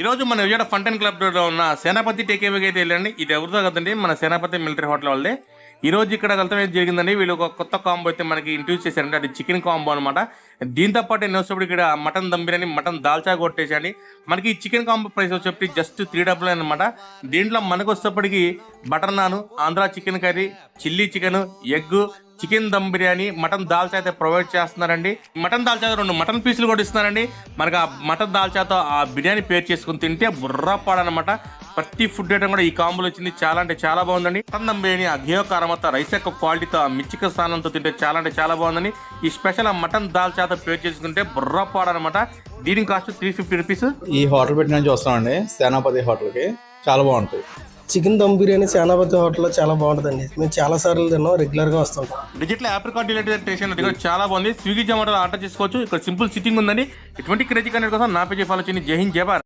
ఈరోజు మన విజయవాడ ఫంటన్ క్లబ్లో ఉన్న సేనాపతి టేకేవేకి అయితే వెళ్ళండి. ఇది ఎవరితో కదండి మన సేనాపతి మిలిటరీ హోటల్ వాళ్ళదే. ఈరోజు ఇక్కడ వెళ్తాం జరిగిందండి వీళ్ళు ఒక కొత్త కాంబో అయితే మనకి ఇంట్రడ్యూస్ చేశారంటే అది చికెన్ కాంబో అనమాట దీంతో పాటు నేను వచ్చేప్పుడు ఇక్కడ మటన్ దమ్ బిర్యానీ మటన్ దాల్చా కొట్టేసండి మనకి చికెన్ కాంబో ప్రైస్ వచ్చేప్పటికి జస్ట్ త్రీ డబ్బులు అనమాట దీంట్లో మనకు వచ్చేప్పటికి butter naan Andhra chicken curry chilli chicken egg chicken dum biryani mutton dalcha అయితే ప్రొవైడ్ చేస్తున్నారండి. మటన్ దాల్చా రెండు మటన్ పీసులు కూడా ఇస్తున్నారండి. మనకి ఆ మటన్ దాల్చాతో ఆ బిర్యానీ పేరు చేసుకుని తింటే బుర్రపాడనమాట. ప్రతి ఫుడ్ ఐటమ్ కూడా ఈ కాంబోలో వచ్చింది. చాలా అంటే చాలా బాగుందండి. మటన్ దమ్ బిర్యానీ ఆ ఘియో కారమతో రైస్ యొక్క క్వాలిటీతో ఆ మిర్చిక స్థానంతో తింటే చాలా అంటే చాలా బాగుందండి. ఈ స్పెషల్ ఆ మటన్ దాల్చాతో పేరు చేసుకుంటే బుర్రపాడనమాట. దీని కాస్ట్ త్రీ ఫిఫ్టీ రూపీస్. ఈ హోటల్ పెట్టిన చూస్తామండి. సేనాపతి హోటల్కి చాలా బాగుంటుంది చికెన్ దమ్ బిర్యానీ సేనాపతి హోటల్లో చాలా బాగుంటుందండి. మేము చాలా సార్లు తిన్నాం రెగ్యులర్గా వస్తుంటాం. డిజిటల్ ఆప్రికాట్ డిలేటెడ్ స్టేషన్ కూడా చాలా బాగుంది. స్విగ్గీ జొమాటో ఆర్డర్ చేసుకోవచ్చు. ఇక్కడ సింపుల్ సిట్టింగ్ ఉందండి. ఎటువంటి క్రేజీ కనెక్ట్ కోసం నా పేజీ ఫాలో చేయండి. జై హింద్ జై